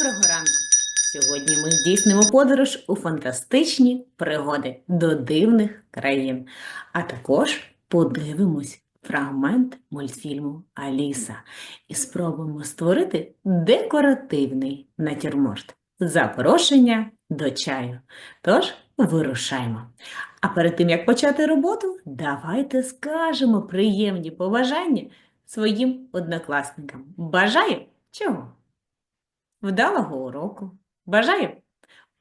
Доброго ранку! Сьогодні ми здійснимо подорож у фантастичні пригоди до дивних країн, а також подивимось фрагмент мультфільму Аліса і спробуємо створити декоративний натюрморт. Запрошення до чаю. Тож вирушаємо. А перед тим як почати роботу, давайте скажемо приємні побажання своїм однокласникам. Бажаю чого? Вдалого уроку. Бажаю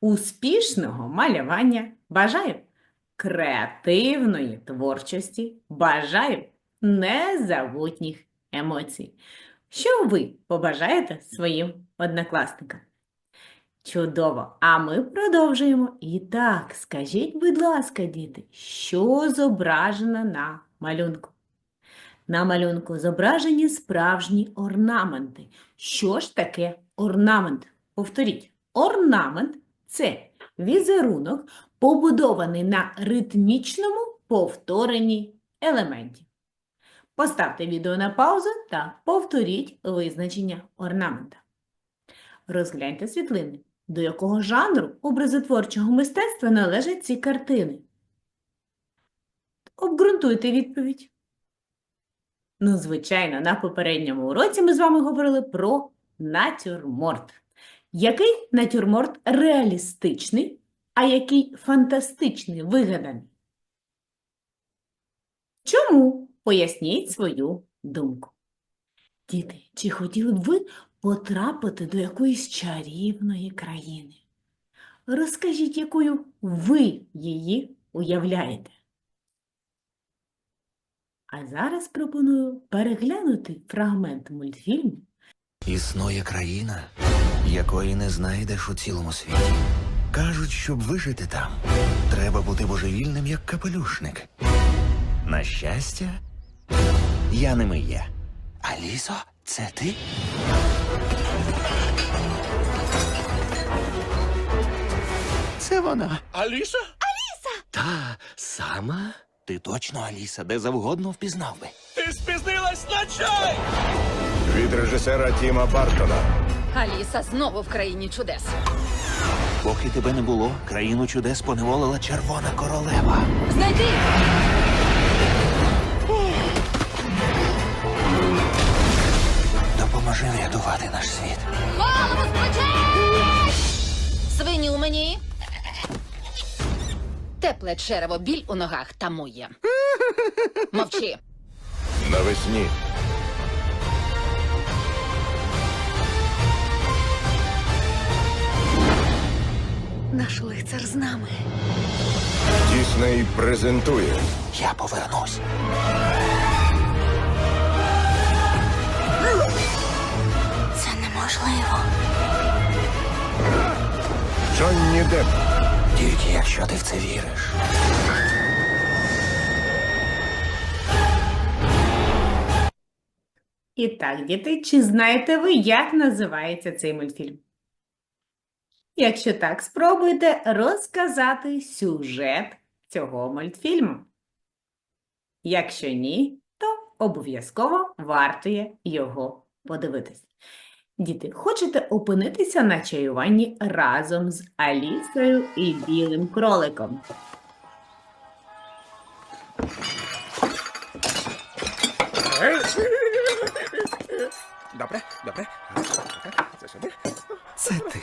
успішного малювання. Бажаю креативної творчості. Бажаю незабутніх емоцій. Що ви побажаєте своїм однокласникам? Чудово! А ми продовжуємо. І так, скажіть, будь ласка, діти, що зображено на малюнку? На малюнку зображені справжні орнаменти. Що ж таке орнамент? Повторіть, орнамент це візерунок, побудований на ритмічному повторенні елементів. Поставте відео на паузу та повторіть визначення орнамента. Розгляньте світлини, до якого жанру образотворчого мистецтва належать ці картини. Обґрунтуйте відповідь. Ну, звичайно, на попередньому уроці ми з вами говорили про натюрморт. Який натюрморт реалістичний, а який фантастичний, вигаданий? Чому? Поясніть свою думку. Діти, чи хотіли б ви потрапити до якоїсь чарівної країни? Розкажіть, якою ви її уявляєте. А зараз пропоную переглянути фрагмент мультфільму Існує країна, якої не знайдеш у цілому світі. Кажуть, щоб вижити там, треба бути божевільним, як капелюшник. На щастя, я ними є. Алісо, це ти? Це вона. Аліса? Та сама? Ти точно Аліса, де завгодно впізнав би. Ти спізнилась на чай! від режисера Тіма Бартона. Аліса знову в країні чудес. Поки тебе не було, країну чудес поневолила червона королева. Знайди! Допоможи врятувати наш світ. Голову спочи! Свині у мені. Тепле черево, біль у ногах та моє. Мовчи. Навесні Наш лицар з нами. Дісней презентує Я повернусь. Це неможливо. Джонні Депп, Тільки якщо ти в це віриш. І так, діти, чи знаєте ви, як називається цей мультфільм? Якщо так, спробуйте розказати сюжет цього мультфільму. Якщо ні, то обов'язково варто є його подивитись. Діти, хочете опинитися на чаюванні разом з Алісою і білим кроликом? Добре, добре. Це сюди. Це ти.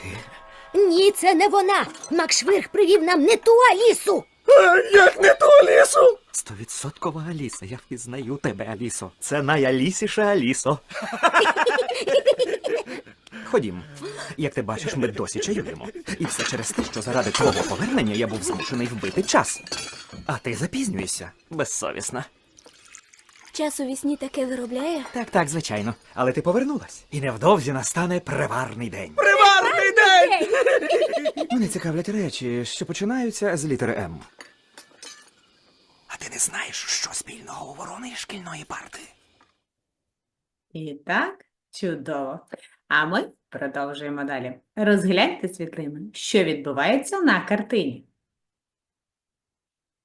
Ні, це не вона. Макшвирг привів нам не ту Алісу. А, як не ту лісу? Стовідсоткова Аліса, я впізнаю тебе, Алісо. Це найалісіша Алісо. Ходім. Як ти бачиш, ми досі чаюємо. І все через те, що заради твого повернення я був змушений вбити час. А ти запізнюєшся. Безсовісна. Час у вісні таке виробляє. Так, так, звичайно. Але ти повернулась. І невдовзі настане приварний день. Приварний день! Мене цікавлять речі, що починаються з літери М. А ти не знаєш, що спільного у ворони і шкільної парти? І так, чудово. А ми продовжуємо далі. Розгляньте світлину, що відбувається на картині.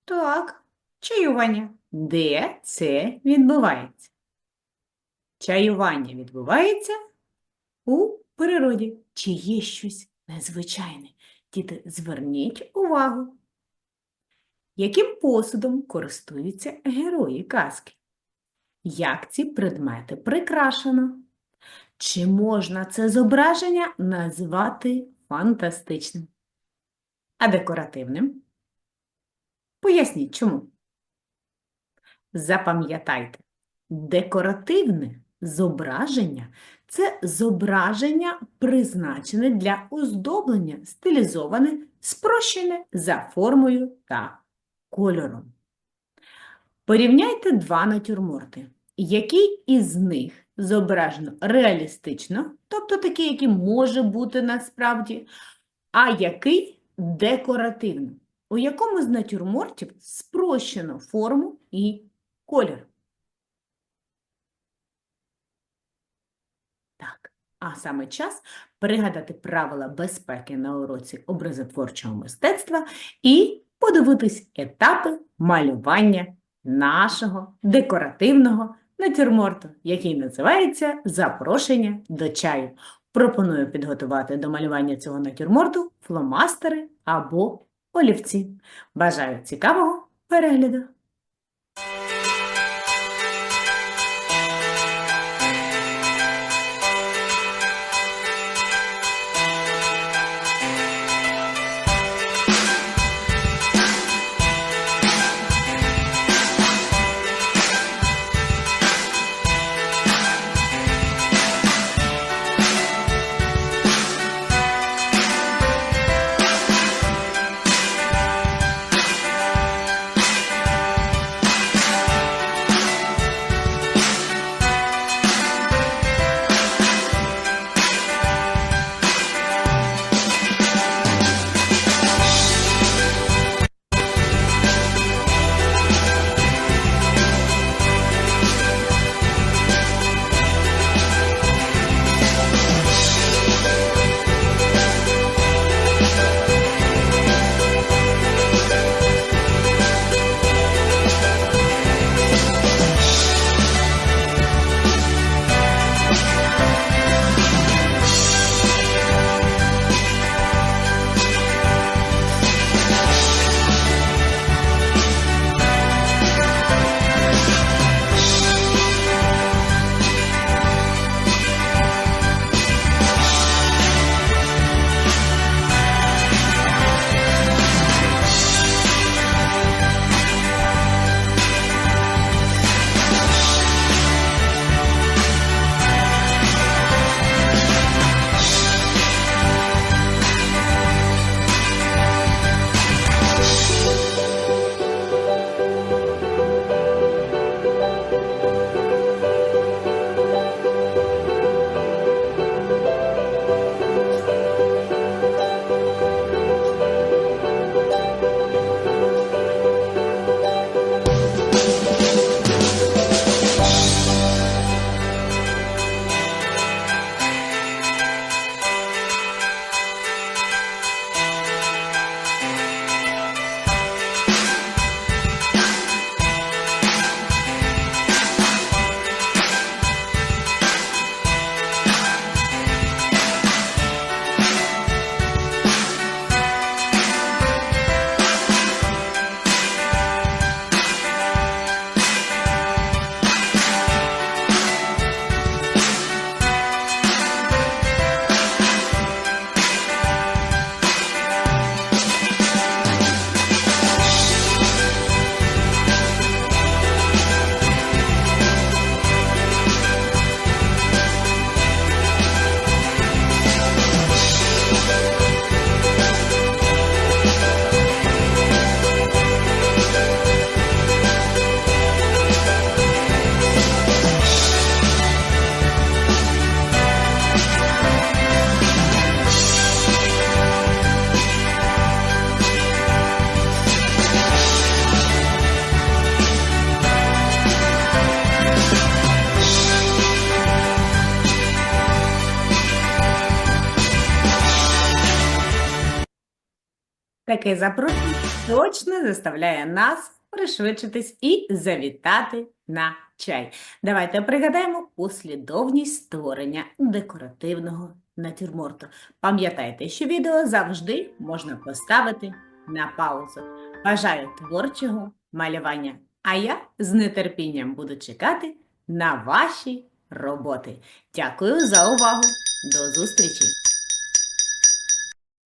Так, чаювання. Де це відбувається? Чаювання відбувається у природі? Чи є щось незвичайне? Діти, зверніть увагу. Яким посудом користуються герої казки? Як ці предмети прикрашено? Чи можна це зображення назвати фантастичним? А декоративним? Поясніть, чому. Запам'ятайте, декоративне зображення це зображення, призначене для оздоблення, стилізоване, спрощене за формою та кольором. Порівняйте два натюрморти. Який із них зображено реалістично, тобто такий, який може бути насправді, а який декоративно? У якому з натюрмортів спрощено форму і колір? Так, а саме час пригадати правила безпеки на уроці образотворчого мистецтва і подивитись етапи малювання нашого декоративного натюрморту, який називається Запрошення до чаю. Пропоную підготувати до малювання цього натюрморту фломастери або олівці. Бажаю цікавого перегляду! Таке запрошення точно заставляє нас пришвидшитись і завітати на чай. Давайте пригадаємо послідовність створення декоративного натюрморту. Пам'ятайте, що відео завжди можна поставити на паузу. Бажаю творчого малювання. А я з нетерпінням буду чекати на ваші роботи. Дякую за увагу. До зустрічі!